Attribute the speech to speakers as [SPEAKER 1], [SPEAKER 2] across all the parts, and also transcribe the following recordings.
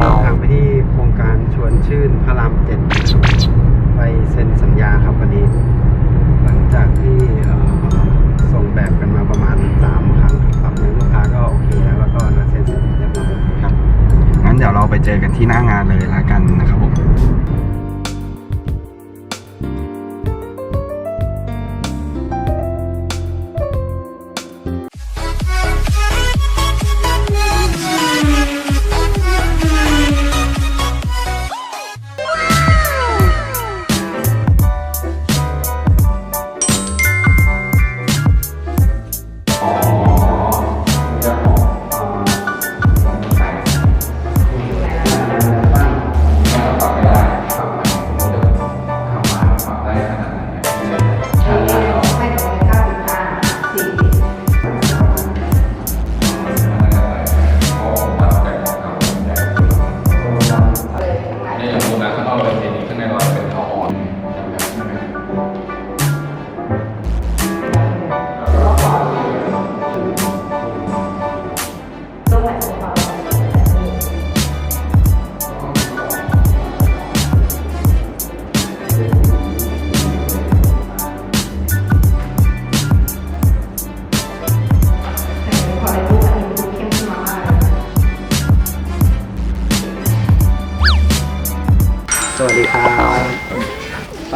[SPEAKER 1] เดินทางไปที่โครงการชวนชื่นพระรามเจ็ดไปเซ็นสัญญาครับวันนี้ หลังจากที่ส่งแบบกันมาประมาณสามครั้งครับในลูกค้าก็โอเคแล้วแล้วก็นัดเซ็นสัญญาเรียบร้อยครับงั้นเดี๋ยวเราไปเจอกันที่หน้างานเลยละกันนะครับผม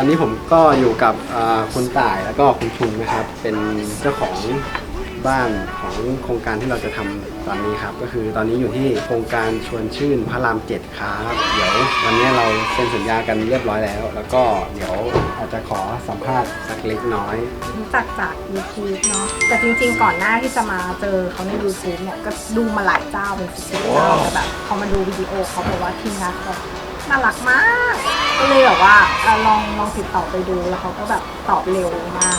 [SPEAKER 2] อนนี้
[SPEAKER 1] ผมก็อยู่กับอ่าคุณต่ายแล้วก็คุณชุนนะครับ เป็นเจ้าของบ้านของโครงการที่เราจะทำตอนนี้ครับ ก็คือตอนนี้อยู่ที่โครงการชวนชื่นพระรามเจ็ดครับ เดี๋ยววันนี้เราเซ็นสัญญากันเรียบร้อยแล้ว แล้วก็เดี๋ยวอาจจะขอสัมภาษณ์สักเล็กน้อย
[SPEAKER 3] รู้จักจาก YouTube เนาะแต่จริงๆ ก่อนหน้าที่จะมาเจอเขาใน YouTube เนี่ย ก็ดูมาหลายเจ้าเป็นสิบเจ้าแต่แบบพอมาดูวิดีโอเขาบอกว่าทีมงานเขา น่ารักมาก ก็เลยแบบว่าเออลองลองติดต่อไปดูแล้วเขาก็แบบตอบเร็วมาก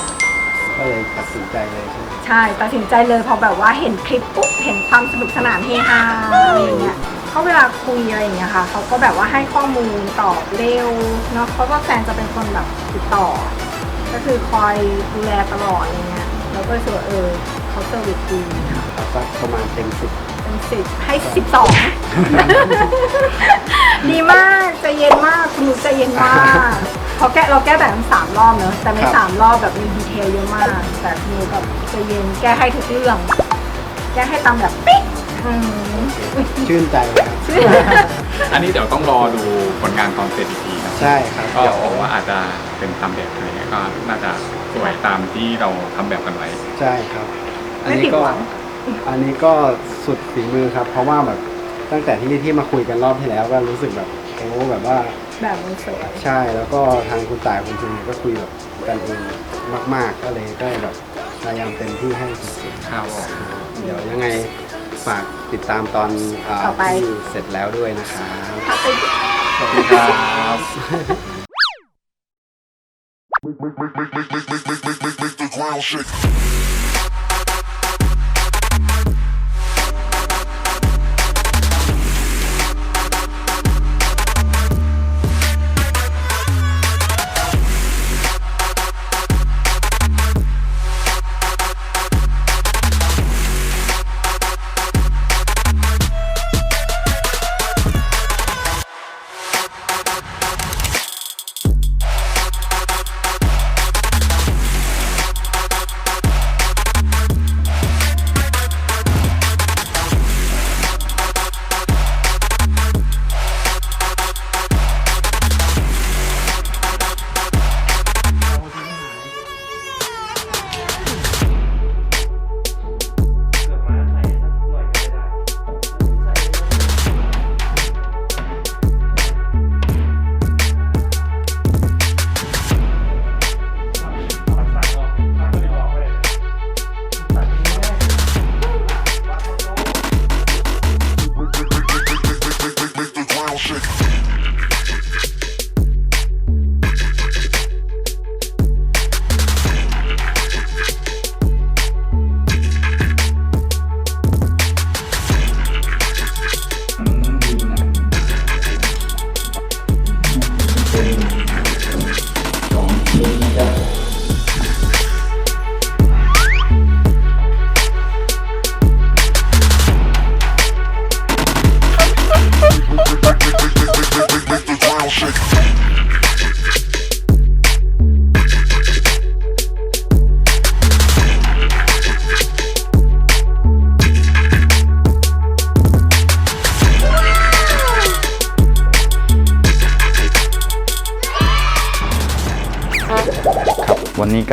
[SPEAKER 1] ก็เลยตัดสินใจเลยใช่ไหม
[SPEAKER 3] ใช่ตัดสินใจเลยพอแบบว่าเห็นคลิปปุ๊บเห็นความสนุกสนานเฮฮาอะไรอย่างเงี้ยเขาเวลาคุยอะไรอย่างเงี้ยค่ะเขาก็แบบว่าให้ข้อมูลตอบเร็วเนาะเพราะว่าแฟนจะเป็นคนแบบติดต่อ ก็คือคอยดูแลตลอดอะไรเงี้ยแล้วก็รู้สึกว่าเออเขาเซอร์วิสดีค่ะ
[SPEAKER 1] เอาสักประมาณเต็มสิบ
[SPEAKER 3] เป็นสิบให้สิบสอง ดีมากใจเย็นมากคุณหนูใจเย็นมากเขาแก้เราแก้แต่ทั้งสามรอบเนอะแต่ไม่สามรอบแบบมีดีเทลเยอะมาก แต่คุณหนูแบบใจเย็นแก้ให้ทุกเรื่อง แก้ให้ตามแบบปิ๊กอืม
[SPEAKER 1] ชื่นใจเลยครับ
[SPEAKER 2] อันนี้เดี๋ยวต้องรอดูผลงานตอนเสร็จอีกทีนะ
[SPEAKER 1] ใช่ครับ
[SPEAKER 2] ก็
[SPEAKER 1] เดี๋ยว
[SPEAKER 2] บอกว่าอาจจะเป็นตามแบบอะไรเงี้ยก็น่าจะสวยตามที่เราทำแบบกันไว้
[SPEAKER 1] ใช่ครับ อัน
[SPEAKER 3] ไม่
[SPEAKER 1] นี้
[SPEAKER 3] ผิด
[SPEAKER 1] ก็
[SPEAKER 3] หวัง
[SPEAKER 1] อันนี้ก็สุดฝีมือครับ เพราะว่าแบบตั้งแต่ที่ที่มาคุยกันรอบที่แล้วก็รู้สึกแบบ โอ้แบบว่า
[SPEAKER 3] แบบมันสวย
[SPEAKER 1] ใช่แล้วก็ทางคุณต่ายคุณจุนก็คุยแบบกันเองมาก ๆ ก็เลยก็แบบพยายามเต็มที่ให้สุด
[SPEAKER 2] ครับ
[SPEAKER 1] ๆเดี๋ยวยังไงฝากติดตามตอนอาที่เสร็จแล้วด้วยนะครับ
[SPEAKER 3] ถ้าไป
[SPEAKER 2] ขอบคุณครับ
[SPEAKER 4] make, make, make, make, make, make, make, make, make the ground shake.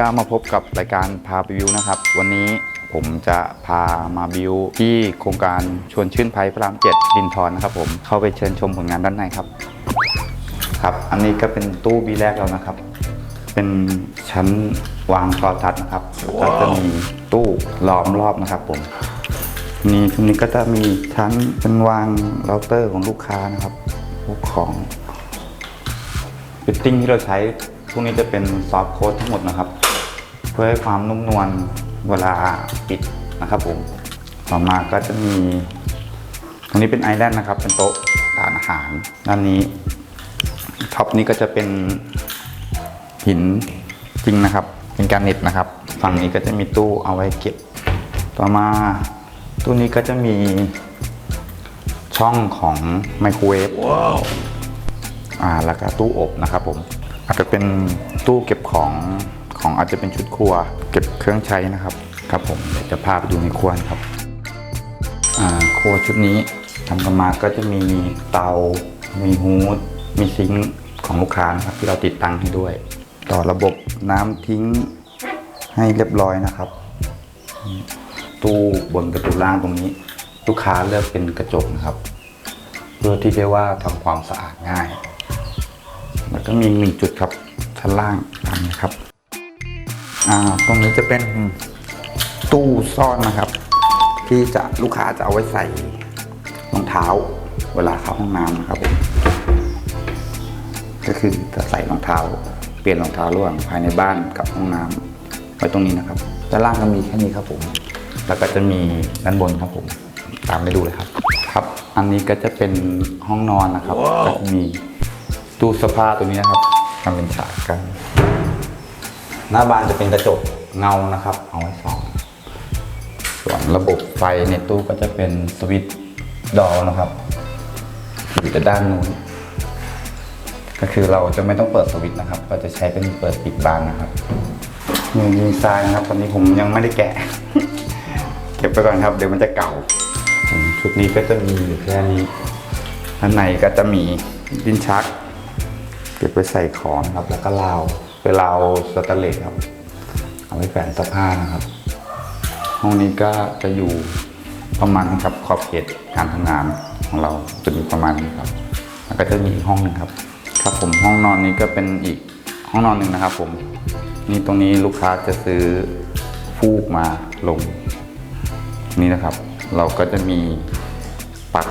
[SPEAKER 5] ก็มาพบกับรายการพาไปบิวนะครับ วันนี้ผมจะพามาบิวที่โครงการชวนชื่นภัยพระรามเจ็ดดินทอนนะครับผมเข้าไปเชิญชมผลงานด้านในครับ ครับอันนี้ก็เป็นตู้บีแรกแล้วนะครับ เป็นชั้นวางโทรทัศน์นะครับก็จะมีตู้ล้อมรอบนะครับผมนี่ตรงนี้ก็จะมีชั้นเป็นวางเราเตอร์ของลูกค้านะครับพวกของฟิตติ้งที่เราใช้พวกนี้จะเป็นซอฟต์โค้ดทั้งหมดนะครับ เพื่อให้ความนุ่มนวลเวลาปิดนะครับผมต่อมาก็จะมี ตรงนี้เป็นไอแลนด์นะครับ เป็นโต๊ะทานอาหารด้านนี้ท็อปนี้ก็จะเป็นหินจริงนะครับ เป็นการเน็ตนะครับ ฝั่งนี้ก็จะมีตู้เอาไว้เก็บ ต่อมาตู้นี้ก็จะมีช่องของไมโครเวฟอ่าแล้วก็ตู้อบนะครับผมอาจจะเป็นตู้เก็บของ ของอาจจะเป็นชุดครัว เก็บเครื่องใช้นะครับครับผมเดี๋ยวจะพาไปดูในครัวนครับอ่าครัวชุดนี้ทำกันมาก็จะมีเตา มีฮูดมีซิงค์ของลูกค้านะครับที่เราติดตั้งให้ด้วย ต่อระบบน้ำทิ้งให้เรียบร้อยนะครับ ตู้บนประตูล่างตรงนี้ ลูกค้าเลือกเป็นกระจกนะครับ เพื่อที่จะว่าทำความสะอาดง่าย แล้วก็มีหนึ่งจุดครับชั้นล่างตามนี้ครับ อ่าตรงนี้จะเป็นตู้ซ่อนนะครับ ที่จะลูกค้าจะเอาไว้ใส่รองเท้า เวลาเข้าห้องน้ำนะครับผมก็คือจะใส่รองเท้า เปลี่ยนรองเท้าระหว่างภายในบ้านกับห้องน้ำไว้ตรงนี้นะครับด้านล่างก็มีแค่นี้ครับผม แล้วก็จะมีด้านบนครับผม ตามไปดูเลยครับ ครับ อันนี้ก็จะเป็นห้องนอนนะครับก็จะมีตู้เสื้อผ้าตัวนี้นะครับทำเป็นฉากกัน หน้าบานจะเป็นกระจกเงานะครับ เอาไว้สองส่วนระบบไฟในตู้ก็จะเป็นสวิตช์ดอนะครับอยู่แต่ด้านนู้นก็คือเราจะไม่ต้องเปิดสวิตช์นะครับ ก็จะใช้เป็นเปิดปิดบานนะครับมีดีไซน์นะครับ ตอนนี้ผมยังไม่ได้แกะ เก็บไปก่อนครับ เดี๋ยวมันจะเก่า ชุดนี้ก็จะมีอยู่แค่นี้ด้านในก็จะมีดินชัก เก็บไว้ใส่ของครับแล้วก็ราว เป็นราวสแตนเลสครับ เอาไว้แฝนเสื้อผ้านะครับ ห้องนี้ก็จะอยู่ประมาณครับขอบเขตการทำงานของเราจะมีประมาณนี้ครับ แล้วก็จะมีอีกห้องหนึ่งครับ ครับผมห้องนอนนี้ก็เป็นอีกห้องนอนหนึ่งนะครับ ผมนี่ตรงนี้ลูกค้าจะซื้อฟูกมาลง นี่นะครับ เราก็จะมีปัก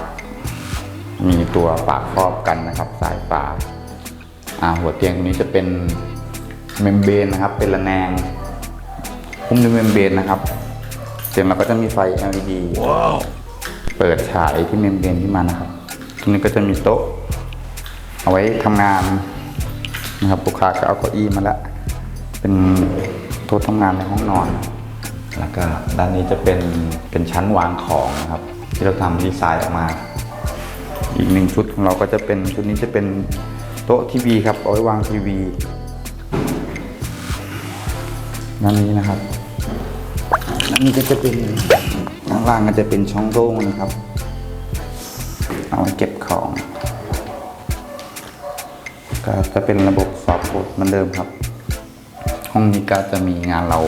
[SPEAKER 5] มีตัวปากครอบกันนะครับ สายฟ้าอ่าหัวเตียงตรงนี้จะเป็น เมมเบรนนะครับเป็นระแนงหุ้มด้วยเมมเบรนนะครับเสียงเราก็จะมีไฟ LED เปิดฉายที่เมมเบรนที่มานะครับตรงนี้ก็จะมีโต๊ะ เอาไว้ทำงานนะครับลูกค้าก็เอาเก้าอี้มาแล้วเป็นโต๊ะทำงานในห้องนอน แล้วก็ด้านนี้จะเป็นเป็นชั้นวางของนะครับ ที่เราทำดีไซน์ออกมา อีกหนึ่งชุดของเราก็จะเป็นชุดนี้จะเป็นโต๊ะทีวีครับเอาไว้วางทีวี ด้านนี้นะครับอันนี้ก็จะเป็นข้างล่างก็จะเป็นช่องโล่งนะครับ เอาไว้เก็บของ ก็จะเป็นระบบสอบโค้ดเหมือนเดิมครับ ห้องนี้ก็จะมีงานเรา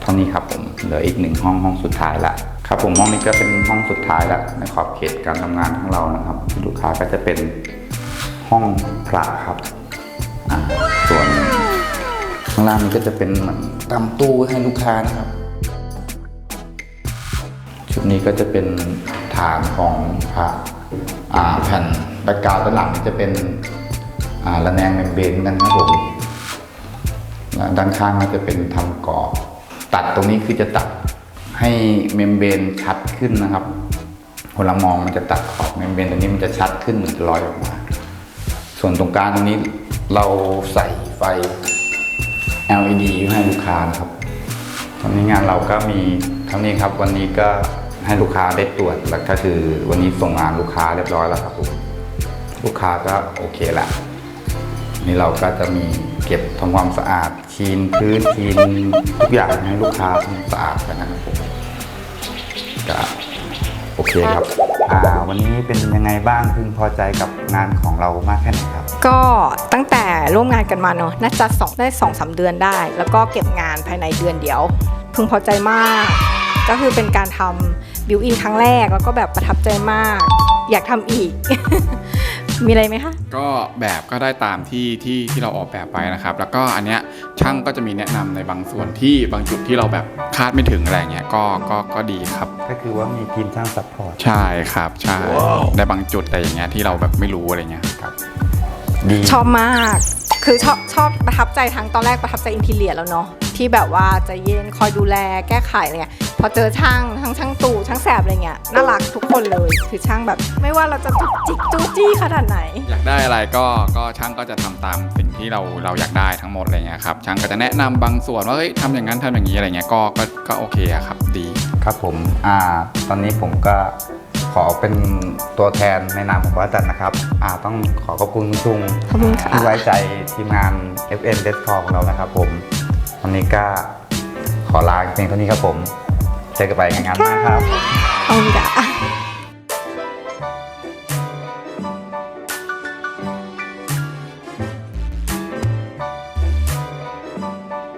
[SPEAKER 5] เท่านี้ครับผมเหลืออีกหนึ่งห้องห้องสุดท้ายละครับผมห้องนี้ก็เป็นห้องสุดท้ายละในขอบเขตการทำงานของเรานะครับ ลูกค้าก็จะเป็นห้องพระครับ ข้างล่างนี้ก็จะเป็นเหมือนตำตู้ให้ลูกค้านะครับ ชุดนี้ก็จะเป็นฐานของพระอ่าแผ่นแบ็กกราวด้านหลังนี่จะเป็นระแนงเมมเบรนกันครับผมด้านข้างก็จะเป็นทำกรอบ ตัดตรงนี้คือจะตัดให้เมมเบรนชัดขึ้นนะครับเวลามองมันจะตัดขอบเมมเบรนตรงนี้มันจะชัดขึ้นเหมือนจะลอยออกมา ส่วนตรงกลางตรงนี้เราใส่ไฟ LED ให้ลูกค้านะครับตอนนี้งานเราก็มีเท่านี้ครับ วันนี้ก็ให้ลูกค้าได้ตรวจแล้วก็คือวันนี้ส่งงานลูกค้าเรียบร้อยแล้วครับผมลูกค้าก็โอเคละนี่เราก็จะมีเก็บทำความสะอาดชีนพื้นชีนทุกอย่างให้ลูกค้าทำสะอาดกันนะครับผมก็ โอเคครับอ่าวันนี้เป็นยังไงบ้างพึงพอใจกับงานของเรามากแค่ไหนครับ
[SPEAKER 3] ก็ตั้งแต่ร่วมงานกันมาเนาะน่าจะสองได้สองสามเดือนได้ แล้วก็เก็บงานภายในเดือนเดียว พึงพอใจมาก ก็คือเป็นการทำบิวอินครั้งแรกแล้วก็แบบประทับใจมาก อยากทำอีก มีอะไรไหมคะ
[SPEAKER 2] ก็แบบก็ได้ตามที่ที่ที่เราออกแบบไปนะครับ แล้วก็อันเนี้ยช่างก็จะมีแนะนำในบางส่วนที่บางจุดที่เราแบบคาดไม่ถึงอะไรเงี้ยก็ก็ก็ดีครับ
[SPEAKER 5] ก็คือว่ามีทีมช่างซัพพอร์ต
[SPEAKER 2] ใช่ครับใช่ในบางจุดอะไรอย่างเงี้ยที่เราแบบไม่รู้อะไรเงี้ย
[SPEAKER 5] ดี
[SPEAKER 3] ชอบมาก คือชอบชอบประทับใจทั้งตอนแรกประทับใจอินทีเลียแล้วเนาะที่แบบว่าใจเย็นคอยดูแลแก้ไขอะไรเงี้ย พอเจอช่างทั้งช่างตู่ช่างแสบอะไรเงี้ยน่ารักทุกคนเลยคือช่างแบบ ไม่ว่าเราจะจุกจิกจู้จี้ขนาดไหน
[SPEAKER 2] อยากได้อะไรก็ก็ช่างก็จะทำตามสิ่งที่เราเราอยากได้ทั้งหมดอะไรเงี้ยครับช่างก็จะแนะนำบางส่วนว่าเฮ้ยทำอย่างนั้นทำอย่างนี้อะไรเงี้ยก็ก็ก็โอเคอะครับดี
[SPEAKER 5] ครับผมอ่าตอนนี้ผมก็ขอเป็นตัวแทนในนามของบริษัทนะครับอ่าต้องขอขอบคุณคุณชุง
[SPEAKER 3] ขอบคุณค่ะ
[SPEAKER 5] ที่ไว้ใจทีมงาน FN d e s c o ของเรานะครับผมวันนี้ก็ขอลาเพียงเท่านี้ครับผม จอกันใหงานหน้ครับ
[SPEAKER 3] ขอบง่ะ